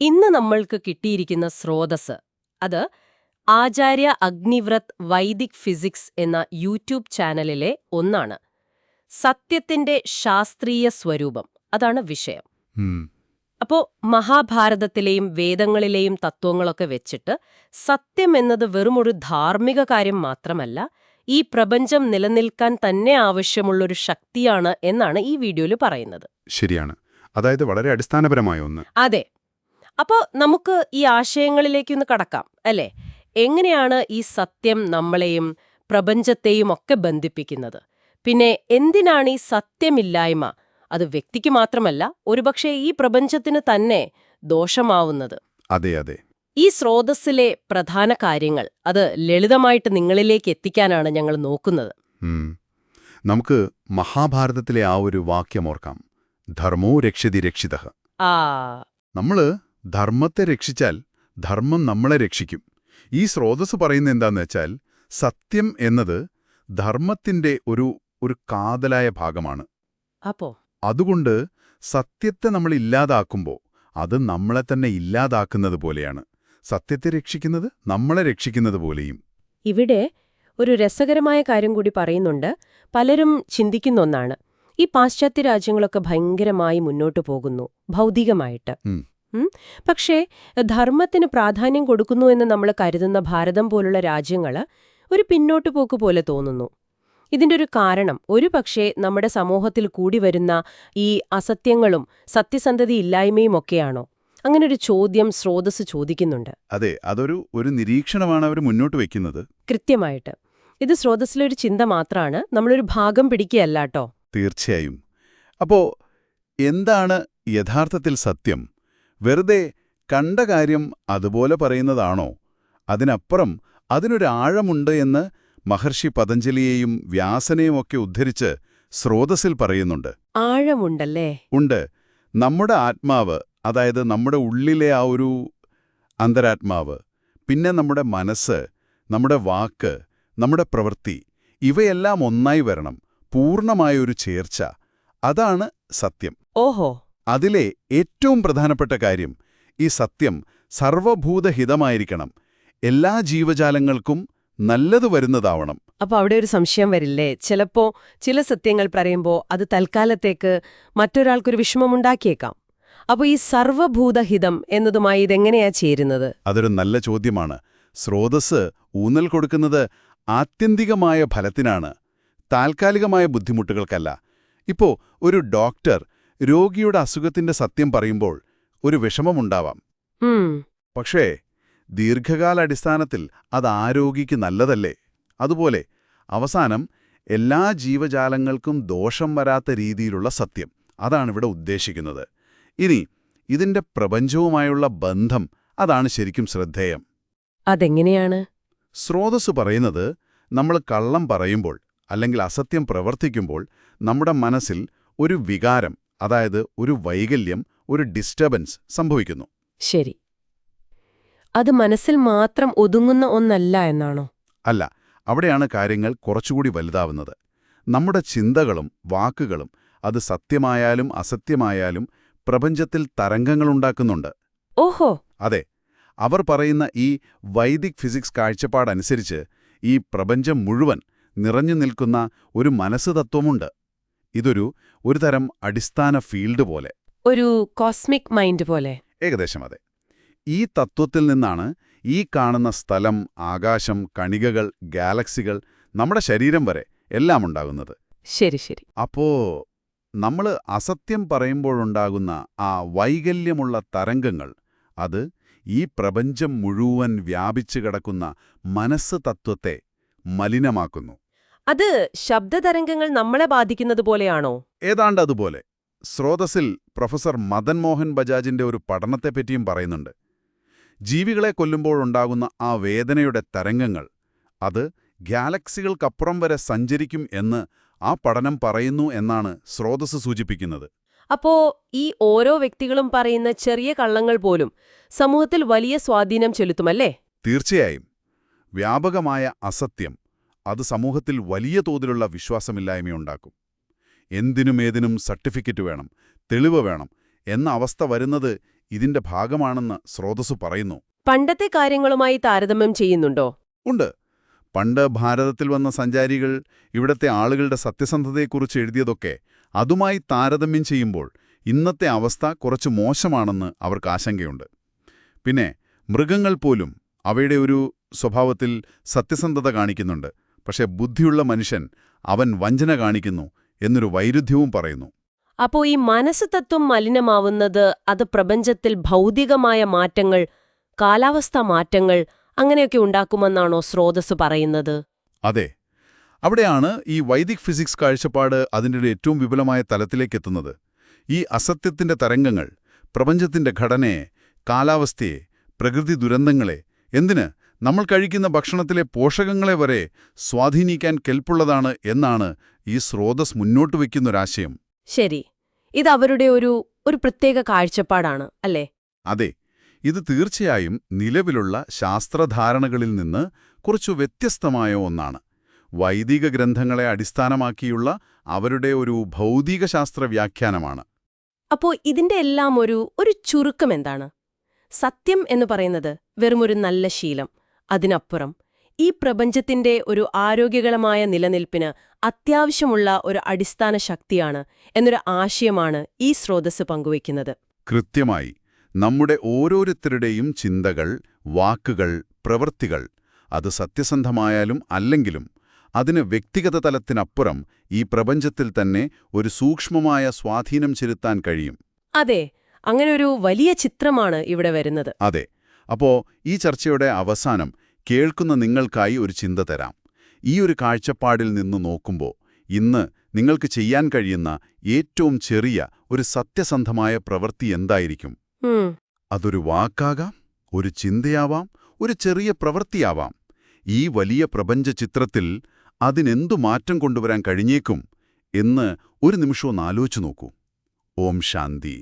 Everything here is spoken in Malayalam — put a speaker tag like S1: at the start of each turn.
S1: ഇന്ന് നമ്മൾക്ക് കിട്ടിയിരിക്കുന്ന സ്രോതസ് അത് ആചാര്യ അഗ്നിവ്രത് വൈദിക് ഫിസിക്സ് എന്ന യൂട്യൂബ് ചാനലിലെ ഒന്നാണ്. സത്യത്തിന്റെ ശാസ്ത്രീയ സ്വരൂപം അതാണ് വിഷയം. അപ്പോ മഹാഭാരതത്തിലെയും വേദങ്ങളിലെയും തത്വങ്ങളൊക്കെ വെച്ചിട്ട് സത്യം എന്നത് വെറുമൊരു ധാർമ്മിക കാര്യം മാത്രമല്ല ഈ പ്രപഞ്ചം നിലനിൽക്കാൻ തന്നെ ആവശ്യമുള്ളൊരു ശക്തിയാണ് എന്നാണ് ഈ വീഡിയോയിൽ പറയുന്നത്.
S2: ശരിയാണ്. അതായത് വളരെ അടിസ്ഥാനപരമായ ഒന്ന്.
S1: അതെ. അപ്പോൾ നമുക്ക് ഈ ആശയങ്ങളിലേക്കൊന്ന് കടക്കാം അല്ലേ? എങ്ങനെയാണ് ഈ സത്യം നമ്മളെയും പ്രപഞ്ചത്തെയും ഒക്കെ ബന്ധിപ്പിക്കുന്നത്? പിന്നെ എന്തിനാണ് ഈ സത്യമില്ലായ്മ? അത് വ്യക്തിക്ക് മാത്രമല്ല ഒരുപക്ഷെ ഈ പ്രപഞ്ചത്തിന് തന്നെ ദോഷമാവുന്നത്.
S2: അതെ അതെ.
S1: ഈ സ്രോതസ്സിലെ പ്രധാന കാര്യങ്ങൾ അത് ലളിതമായിട്ട് നിങ്ങളിലേക്ക് എത്തിക്കാനാണ് ഞങ്ങൾ നോക്കുന്നത്.
S2: നമുക്ക് മഹാഭാരതത്തിലെ ആ ഒരു വാക്യം ഓർക്കാം. ധർമ്മോ രക്ഷതി രക്ഷിത.
S1: ആ.
S2: നമ്മൾ ധർമ്മത്തെ രക്ഷിച്ചാൽ ധർമ്മം നമ്മളെ രക്ഷിക്കും. ഈ സ്രോതസ് പറയുന്ന എന്താന്ന് വെച്ചാൽ സത്യം എന്നത് ധർമ്മത്തിന്റെ ഒരു ഒരു കാതലായ ഭാഗമാണ്.
S1: അപ്പോ?
S2: അതുകൊണ്ട് സത്യത്തെ നമ്മൾ ഇല്ലാതാക്കുമ്പോൾ അത് നമ്മളെ തന്നെ ഇല്ലാതാക്കുന്നത് പോലെയാണ്. സത്യത്തെ രക്ഷിക്കുന്നത് നമ്മളെ രക്ഷിക്കുന്നത് പോലെയും.
S1: ഇവിടെ ഒരു രസകരമായ കാര്യം കൂടി പറയുന്നുണ്ട്. പലരും ചിന്തിക്കുന്ന ഒന്നാണ്. ഈ പാശ്ചാത്യ രാജ്യങ്ങളൊക്കെ ഭയങ്കരമായി മുന്നോട്ടു പോകുന്നു ഭൗതികമായിട്ട്? പക്ഷേ ധർമ്മത്തിന് പ്രാധാന്യം കൊടുക്കുന്നു എന്ന് നമ്മൾ കരുതുന്ന ഭാരതം പോലുള്ള രാജ്യങ്ങൾ ഒരു പിന്നോട്ടു പോക്ക് പോലെ തോന്നുന്നു. ഇതിന്റെ ഒരു കാരണം ഒരു പക്ഷേ നമ്മുടെ സമൂഹത്തിൽ കൂടി വരുന്ന ഈ അസത്യങ്ങളും സത്യസന്ധതി ഇല്ലായ്മയും ഒക്കെയാണോ? അങ്ങനെ ഒരു ചോദ്യം സ്രോതസ് ചോദിക്കുന്നുണ്ട്.
S2: അതെ അതൊരു ഒരു നിരീക്ഷണമാണ് അവർ മുന്നോട്ട് വെക്കുന്നത്.
S1: കൃത്യമായിട്ട്. ഇത് സ്രോതസ്സിലൊരു ചിന്ത മാത്രമാണ് നമ്മളൊരു ഭാഗം പിടിക്കുകയല്ല കേട്ടോ
S2: തീർച്ചയായും. അപ്പോ എന്താണ് യഥാർത്ഥത്തിൽ സത്യം? വെറുതെ കണ്ട കാര്യം അതുപോലെ പറയുന്നതാണോ? അതിനപ്പുറം അതിനൊരു ആഴമുണ്ട് എന്ന് മഹർഷി പതഞ്ജലിയെയും വ്യാസനെയും ഒക്കെ ഉദ്ധരിച്ച് സ്രോതസ്സിൽ പറയുന്നുണ്ട്.
S1: ആഴമുണ്ടല്ലേ?
S2: ഉണ്ട്. നമ്മുടെ ആത്മാവ് അതായത് നമ്മുടെ ഉള്ളിലെ ആ ഒരു അന്തരാത്മാവ് പിന്നെ നമ്മുടെ മനസ്സ് നമ്മുടെ വാക്ക് നമ്മുടെ പ്രവൃത്തി ഇവയെല്ലാം ഒന്നായി വരണം. പൂർണമായൊരു ചേർച്ച. അതാണ് സത്യം.
S1: ഓഹോ.
S2: അതിലെ ഏറ്റവും പ്രധാനപ്പെട്ട കാര്യം ഈ സത്യം സർവഭൂതഹിതമായിരിക്കണം. എല്ലാ ജീവജാലങ്ങൾക്കും നല്ലത് വരുന്നതാവണം.
S1: അപ്പോൾ അവിടെ ഒരു സംശയം വരില്ലേ? ചിലപ്പോ ചില സത്യങ്ങൾ പറയുമ്പോ അത് തൽക്കാലത്തേക്ക് മറ്റൊരാൾക്കൊരു വിഷമമുണ്ടാക്കിയേക്കാം. അപ്പോൾ ഈ സർവഭൂതഹിതം എന്നതുമായി ഇതെങ്ങനെയാ ചേരുന്നത്?
S2: അതൊരു നല്ല ചോദ്യമാണ്. സ്രോതസ് ഊന്നൽ കൊടുക്കുന്നത് ആത്യന്തികമായ ഫലത്തിനാണ്. താൽക്കാലികമായ ബുദ്ധിമുട്ടുകൾക്കല്ല. ഇപ്പോ ഒരു ഡോക്ടർ രോഗിയുടെ അസുഖത്തിന്റെ സത്യം പറയുമ്പോൾ ഒരു വിഷമമുണ്ടാവാം. പക്ഷേ ദീർഘകാലാടിസ്ഥാനത്തിൽ അത് ആരോഗ്യക്ക് നല്ലതല്ലേ? അതുപോലെ അവസാനം എല്ലാ ജീവജാലങ്ങൾക്കും ദോഷം വരാത്ത രീതിയിലുള്ള സത്യം. അതാണ് ഇവിടെ ഉദ്ദേശിക്കുന്നത്. ഇനി ഇതിന്റെ പ്രപഞ്ചവുമായുള്ള ബന്ധം അതാണ് ശരിക്കും ശ്രദ്ധേയം.
S1: അതെങ്ങനെയാണ്?
S2: സ്രോതസ് പറയുന്നത് നമ്മൾ കള്ളം പറയുമ്പോൾ അല്ലെങ്കിൽ അസത്യം പ്രവർത്തിക്കുമ്പോൾ നമ്മുടെ മനസ്സിൽ ഒരു വികാരം അതായത് ഒരു വൈകല്യം ഒരു ഡിസ്റ്റർബൻസ് സംഭവിക്കുന്നു.
S1: ശരി. അത് മനസ്സിൽ മാത്രം ഒതുങ്ങുന്ന ഒന്നല്ല എന്നാണോ?
S2: അല്ല അവിടെയാണ് കാര്യങ്ങൾ കുറച്ചുകൂടി വലുതാവുന്നത്. നമ്മുടെ ചിന്തകളും വാക്കുകളും അത് സത്യമായാലും അസത്യമായാലും പ്രപഞ്ചത്തിൽ തരംഗങ്ങളുണ്ടാക്കുന്നുണ്ട്
S1: ഓഹോ.
S2: അതെ അവർ പറയുന്ന ഈ വൈദിക് ഫിസിക്സ് കാഴ്ചപ്പാടനുസരിച്ച് ഈ പ്രപഞ്ചം മുഴുവൻ നിറഞ്ഞു നിൽക്കുന്ന ഒരു മനസ്സ് തത്വമുണ്ട്. ഇതൊരു ഒരു തരം അടിസ്ഥാന ഫീൽഡ് പോലെ.
S1: ഒരു കോസ്മിക് മൈൻഡ് പോലെ.
S2: ഏകദേശം അതെ. ഈ തത്വത്തിൽ നിന്നാണ് ഈ കാണുന്ന സ്ഥലം ആകാശം കണികകൾ ഗാലക്സികൾ നമ്മുടെ ശരീരം വരെ എല്ലാം ഉണ്ടാകുന്നത്.
S1: ശരി ശരി.
S2: അപ്പോ നമ്മൾ അസത്യം പറയുമ്പോഴുണ്ടാകുന്ന ആ വൈകല്യമുള്ള തരംഗങ്ങൾ അത് ഈ പ്രപഞ്ചം മുഴുവൻ വ്യാപിച്ചു കിടക്കുന്ന മനസ്സ് തത്വത്തെ മലിനമാക്കുന്നു.
S1: അത് ശബ്ദതരംഗങ്ങൾ നമ്മളെ ബാധിക്കുന്നത് പോലെയാണോ?
S2: ഏതാണ്ട് അതുപോലെ. സ്രോതസ്സിൽ പ്രൊഫസർ മദൻ മോഹൻ ബജാജിന്റെ ഒരു പഠനത്തെപ്പറ്റിയും പറയുന്നുണ്ട്. ജീവികളെ കൊല്ലുമ്പോഴുണ്ടാകുന്ന ആ വേദനയുടെ തരംഗങ്ങൾ അത് ഗാലക്സികൾക്കപ്പുറം വരെ സഞ്ചരിക്കും എന്ന് ആ പഠനം പറയുന്നു എന്നാണ് സ്രോതസ് സൂചിപ്പിക്കുന്നത്.
S1: അപ്പോ ഈ ഓരോ വ്യക്തികളും പറയുന്ന ചെറിയ കള്ളങ്ങൾ പോലും സമൂഹത്തിൽ വലിയ സ്വാധീനം ചെലുത്തുമല്ലേ?
S2: തീർച്ചയായും. വ്യാപകമായ അസത്യം അത് സമൂഹത്തിൽ വലിയ തോതിലുള്ള വിശ്വാസമില്ലായ്മയുണ്ടാക്കും. എന്തിനുമേതിനും സർട്ടിഫിക്കറ്റ് വേണം തെളിവ് വേണം എന്ന അവസ്ഥ വരുന്നത് ഇതിന്റെ ഭാഗമാണെന്ന് സ്രോതസ്സു പറയുന്നു.
S1: പണ്ടത്തെ കാര്യങ്ങളുമായി താരതമ്യം ചെയ്യുന്നുണ്ടോ?
S2: ഉണ്ട്. പണ്ട് ഭാരതത്തിൽ വന്ന സഞ്ചാരികൾ ഇവിടത്തെ ആളുകളുടെ സത്യസന്ധതയെക്കുറിച്ച് എഴുതിയതൊക്കെ അതുമായി താരതമ്യം ചെയ്യുമ്പോൾ ഇന്നത്തെ അവസ്ഥ കുറച്ച് മോശമാണെന്ന് അവർക്ക് ആശങ്കയുണ്ട്. പിന്നെ മൃഗങ്ങൾ പോലും അവയുടെ ഒരു സ്വഭാവത്തിൽ സത്യസന്ധത കാണിക്കുന്നുണ്ട്. പക്ഷെ ബുദ്ധിയുള്ള മനുഷ്യൻ അവൻ വഞ്ചന കാണിക്കുന്നു എന്നൊരു വൈരുദ്ധ്യവും പറയുന്നു.
S1: അപ്പോ ഈ മനസ്സ് തത്വം മലിനമാവുന്നത് അത് പ്രപഞ്ചത്തിൽ ഭൗതികമായ മാറ്റങ്ങൾ കാലാവസ്ഥാ മാറ്റങ്ങൾ അങ്ങനെയൊക്കെ ഉണ്ടാക്കുമെന്നാണോ സ്രോതസ് പറയുന്നത്?
S2: അതെ. അവിടെയാണ് ഈ വൈദിക് ഫിസിക്സ് കാഴ്ചപ്പാട് അതിന്റെ ഒരു ഏറ്റവും വിപുലമായ തലത്തിലേക്കെത്തുന്നത് ഈ അസത്യത്തിന്റെ തരംഗങ്ങൾ പ്രപഞ്ചത്തിന്റെ ഘടനയെ കാലാവസ്ഥയെ പ്രകൃതി ദുരന്തങ്ങളെ എന്തിന് നമ്മൾ കഴിക്കുന്ന ഭക്ഷണത്തിലെ പോഷകങ്ങളെ വരെ സ്വാധീനിക്കാൻ കെൽപ്പുള്ളതാണ് എന്നാണ് ഈ സ്രോതസ് മുന്നോട്ട് വയ്ക്കുന്നൊരാശയം
S1: ശരി. ഇത് അവരുടെ ഒരു ഒരു പ്രത്യേക കാഴ്ചപ്പാടാണ് അല്ലേ?
S2: അതെ. ഇത് തീർച്ചയായും നിലവിലുള്ള ശാസ്ത്രധാരണകളിൽ നിന്ന് കുറച്ചു വ്യത്യസ്തമായ ഒന്നാണ്. വൈദിക ഗ്രന്ഥങ്ങളെ അടിസ്ഥാനമാക്കിയുള്ള അവരുടെ ഒരു ഭൗതികശാസ്ത്ര വ്യാഖ്യാനമാണ്
S1: അപ്പോ ഇതിന്റെ എല്ലാം ഒരു ഒരു ചുരുക്കം എന്താണ്? സത്യം എന്ന് പറയുന്നത് വെറുമൊരു നല്ല ശീലം. അതിനപ്പുറം ഈ പ്രപഞ്ചത്തിന്റെ ഒരു ആരോഗ്യകരമായ നിലനിൽപ്പിന് അത്യാവശ്യമുള്ള ഒരു അടിസ്ഥാന ശക്തിയാണ് എന്നൊരു ആശയമാണ് ഈ സ്രോതസ് പങ്കുവയ്ക്കുന്നത്.
S2: കൃത്യമായി നമ്മുടെ ഓരോരുത്തരുടെയും ചിന്തകൾ വാക്കുകൾ പ്രവൃത്തികൾ അത് സത്യസന്ധമായാലും അല്ലെങ്കിലും അതിന് വ്യക്തിഗത തലത്തിനപ്പുറം ഈ പ്രപഞ്ചത്തിൽ തന്നെ ഒരു സൂക്ഷ്മമായ സ്വാധീനം ചെലുത്താൻ കഴിയും.
S1: അതെ അങ്ങനെ ഒരു വലിയ ചിത്രമാണ് ഇവിടെ വരുന്നത്.
S2: അതെ അപ്പോ ഈ ചർച്ചയുടെ അവസാനം കേൾക്കുന്ന നിങ്ങൾക്കായി ഒരു ചിന്ത തരാം. ഈ ഒരു കാഴ്ചപ്പാടിൽ നിന്ന് നോക്കുമ്പോൾ ഇന്ന് നിങ്ങൾക്ക് ചെയ്യാൻ കഴിയുന്ന ഏറ്റവും ചെറിയ ഒരു സത്യസന്ധമായ പ്രവൃത്തി എന്തായിരിക്കും? അതൊരു വാക്കാകാം ഒരു ചിന്തയാവാം ഒരു ചെറിയ പ്രവൃത്തിയാവാം. ഈ വലിയ പ്രപഞ്ച ചിത്രത്തിൽ അതിനെന്തു മാറ്റം കൊണ്ടുവരാൻ കഴിഞ്ഞേക്കും എന്ന് ഒരു നിമിഷവും ആലോചിച്ചു നോക്കൂ. ഓം ശാന്തി.